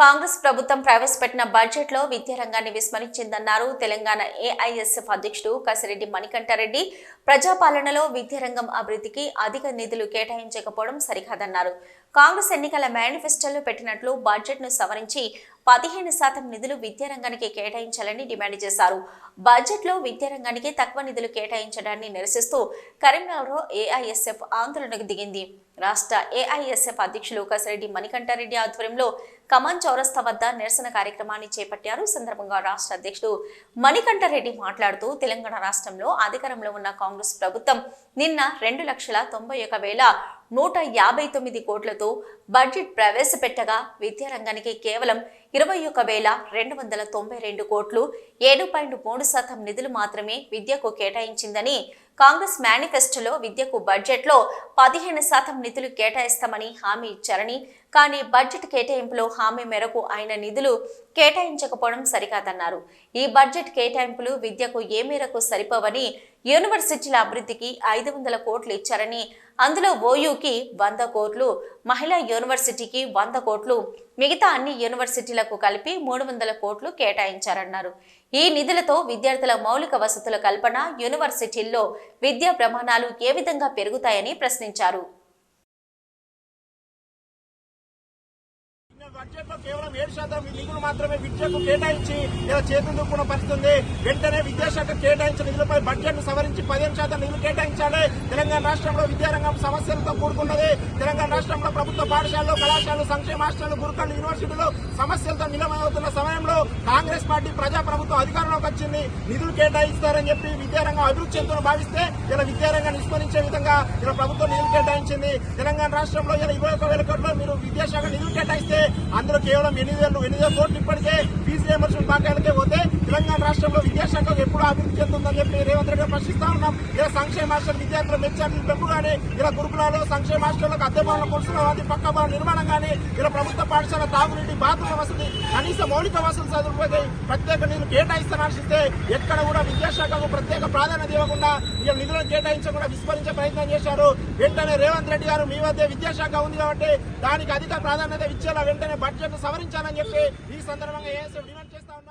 కాంగ్రెస్ ప్రభుత్వం ప్రవేశపెట్టిన బడ్జెట్లో విద్యారంగాన్ని విస్మరించిందన్నారు. తెలంగాణ ఏఐఎస్ఎఫ్ అధ్యక్షుడు కసిరెడ్డి మణికంఠారెడ్డి ప్రజాపాలనలో విద్యారంగం అభివృద్ధికి అధిక నిధులు కేటాయించకపోవడం సరికాదన్నారు. కాంగ్రెస్ ఎన్నికల మేనిఫెస్టోలో పెట్టినట్లు బడ్జెట్ను సవరించి పదిహేను శాతం నిధులు విద్యారంగానికి కేటాయించాలని డిమాండ్ చేశారు. బడ్జెట్లో విద్యారంగానికి తక్కువ నిధులు కేటాయించడాన్ని నిరసిస్తూ కరీంనగర్లో ఏఐఎస్ఎఫ్ ఆందోళనకు దిగింది. రాష్ట్ర ఏఐఎస్ఎఫ్ అధ్యక్షులు కసిరెడ్డి మణికంఠారెడ్డి ఆధ్వర్యంలో కమాన్ చౌరస్తా వద్ద నిరసన కార్యక్రమాన్ని చేపట్టారు. సందర్భంగా రాష్ట్ర అధ్యక్షుడు మణికంఠారెడ్డి మాట్లాడుతూ తెలంగాణ రాష్ట్రంలో అధికారంలో ఉన్న కాంగ్రెస్ ప్రభుత్వం నిన్న రెండు లక్షల తొంభై ఒక వేల నూట యాభై తొమ్మిది కోట్లతో బడ్జెట్ ప్రవేశపెట్టగా విద్యారంగానికి కేవలం ఇరవై ఒక వేల రెండు వందల తొంభై రెండు కోట్లు ఏడు పాయింట్ మూడు శాతం నిధులు మాత్రమే విద్యకు కేటాయించిందని కాంగ్రెస్ మేనిఫెస్టోలో విద్యకు బడ్జెట్లో పదిహేను శాతం నిధులు కేటాయిస్తామని హామీ ఇచ్చారని కానీ బడ్జెట్ కేటాయింపులో హామీ మేరకు ఆయన నిధులు కేటాయించకపోవడం సరికాదన్నారు. ఈ బడ్జెట్ కేటాయింపులు విద్యకు ఏ మేరకు సరిపోవని యూనివర్సిటీల అభివృద్ధికి ఐదు వందల కోట్లు ఇచ్చారని అందులో ఓయూకి వంద కోట్లు మహిళా యూనివర్సిటీకి వంద కోట్లు మిగతా అన్ని యూనివర్సిటీలకు కలిపి మూడు వందల కోట్లు కేటాయించారన్నారు. ఈ నిధులతో విద్యార్థుల మౌలిక వసతుల కల్పన యూనివర్సిటీల్లో విద్యా ప్రమాణాలు ఏ విధంగా పెరుగుతాయని ప్రశ్నించారు. బడ్జెట్లో కేవలం ఏడు శాతం నిధులు మాత్రమే విద్యకు కేటాయించి ఇలా చేతులు దుక్కున పరిస్థితుంది. వెంటనే విద్యాశాఖ కేటాయించిన నిధులపై బడ్జెట్ సవరించి పదిహేను శాతం నిధులు కేటాయించాలి. తెలంగాణ రాష్ట్రంలో విద్యారంగం సమస్యలతో కూడుకున్నది. తెలంగాణ రాష్ట్రంలో ప్రభుత్వ పాఠశాలలు కళాశాలలు సంక్షేమ హాస్టళ్ళు గురుకులు యూనివర్సిటీలు సమస్యలతో నిలమవుతున్న సమయంలో కాంగ్రెస్ పార్టీ ప్రజా ప్రభుత్వం అధికారంలోకి వచ్చింది. నిధులు కేటాయిస్తారని చెప్పి విద్యారంగం అభివృద్ధి చెందుతున్న భావిస్తే ఇలా విద్యారంగాన్ని విస్మరించే విధంగా ఇలా ప్రభుత్వం నిధులు కేటాయించింది. తెలంగాణ రాష్ట్రంలో ఇలా ఇరవై ఒక వేల కోట్లు మీరు విద్యాశాఖ నిధులు కేటాయిస్తే అందులో కేవలం ఎనిమిది వేలు ఎనిమిది కోట్లు ఇప్పటికే ఫీజు రియంబర్స్మెంట్ బాకాయలకే పోతే తెలంగాణ రాష్ట్రంలో విద్యాశాఖ ఎప్పుడు అభివృద్ధి చెందుతుందని చెప్పి రేవంత్ రెడ్డి ప్రశ్నిస్తా ఉన్నాం. ఇలా సంక్షేమ హాస్టల్ విద్యార్థులు మెచ్చారు. పెంపు కానీ ఇలా గురుకులాలు సంక్షేమ హాస్టళ్ళకు అద్దె భవనాల కొలుసుల వంటి పక్క భవన నిర్మాణం కానీ ఇలా ప్రభుత్వ పాఠశాల తాగునీటి బాత్రూమ్ వసతి కనీస మౌలిక వసతులు చదువుకోతే ప్రత్యేక నిధులు కేటాయిస్తాను ఆశిస్తే ఎక్కడ కూడా విద్యాశాఖకు ప్రత్యేక ప్రాధాన్యత ఇవ్వకుండా ఇలా నిధులను కేటాయించకుండా విస్మరించే ప్రయత్నం చేశారు. వెంటనే రేవంత్ రెడ్డి గారు మీ వద్ద విద్యాశాఖ ఉంది కాబట్టి దానికి అధిక ప్రాధాన్యత ఇచ్చేలా వెంటనే బడ్జెట్ సవరించాలని చెప్పి ఈ సందర్భంగా ఏఎస్ఎఫ్ డిమాండ్ చేస్తా